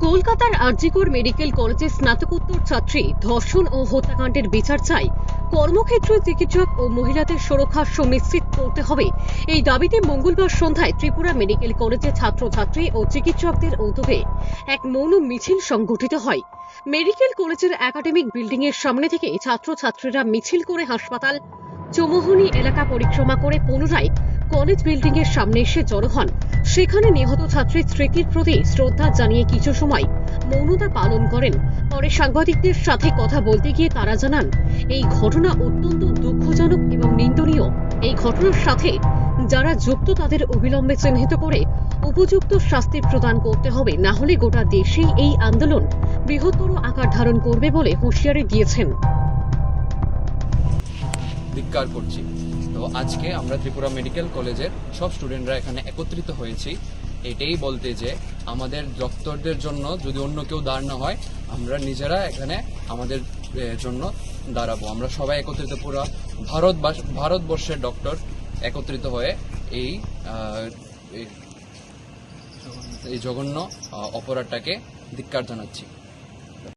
কলকাতার আরজিকর মেডিকেল কলেজের স্নাতকোত্তর ছাত্রী ধর্ষণ ও হত্যাকাণ্ডের বিচার চাই কর্মক্ষেত্রে চিকিৎসক ও মহিলাদের সুরক্ষা সুনিশ্চিত করতে হবে। এই দাবিতে মঙ্গলবার সন্ধ্যায় ত্রিপুরা মেডিকেল কলেজের ছাত্রছাত্রী ও চিকিৎসকদের উদ্যোগে এক মৌন মিছিল সংগঠিত হয়। মেডিকেল কলেজের একাডেমিক বিল্ডিং এর সামনে থেকে ছাত্রছাত্রীরা মিছিল করে হাসপাতাল, চৌমোহনী এলাকা পরিক্রমা করে পুনরায় কলেজ বিল্ডিং এর সামনে এসে জড়ো হন। সেখানে নিহত ছাত্রীর স্মৃতির প্রতি শ্রদ্ধা জানিয়ে কিছু সময় মৌনতা পালন করেন। পরে সাংবাদিকদের সাথে কথা বলতে গিয়ে তারা জানান, এই ঘটনা অত্যন্ত দুঃখজনক এবং নিন্দনীয়। এই ঘটনার সাথে যারা যুক্ত তাদের অবিলম্বে চিহ্নিত করে উপযুক্ত শাস্তি প্রদান করতে হবে, না হলে গোটা দেশেই এই আন্দোলন বৃহত্তর আকার ধারণ করবে বলে হুঁশিয়ারি দিয়েছেন। করছি। তো আজকে আমরা ত্রিপুরা মেডিকেল কলেজের সব স্টুডেন্টরা এখানে একত্রিত হয়েছি। এটাই বলতে যে আমাদের ডক্টরদের জন্য যদি অন্য কেউ দাঁড় না হয়, আমরা নিজেরা এখানে আমাদের জন্য দাঁড়াবো। আমরা সবাই একত্রিত, পুরো ভারত ভারতবর্ষের ডক্টর একত্রিত হয়ে এই এই- জঘন্য অপরাধটাকে ধিক্কার জানাচ্ছি।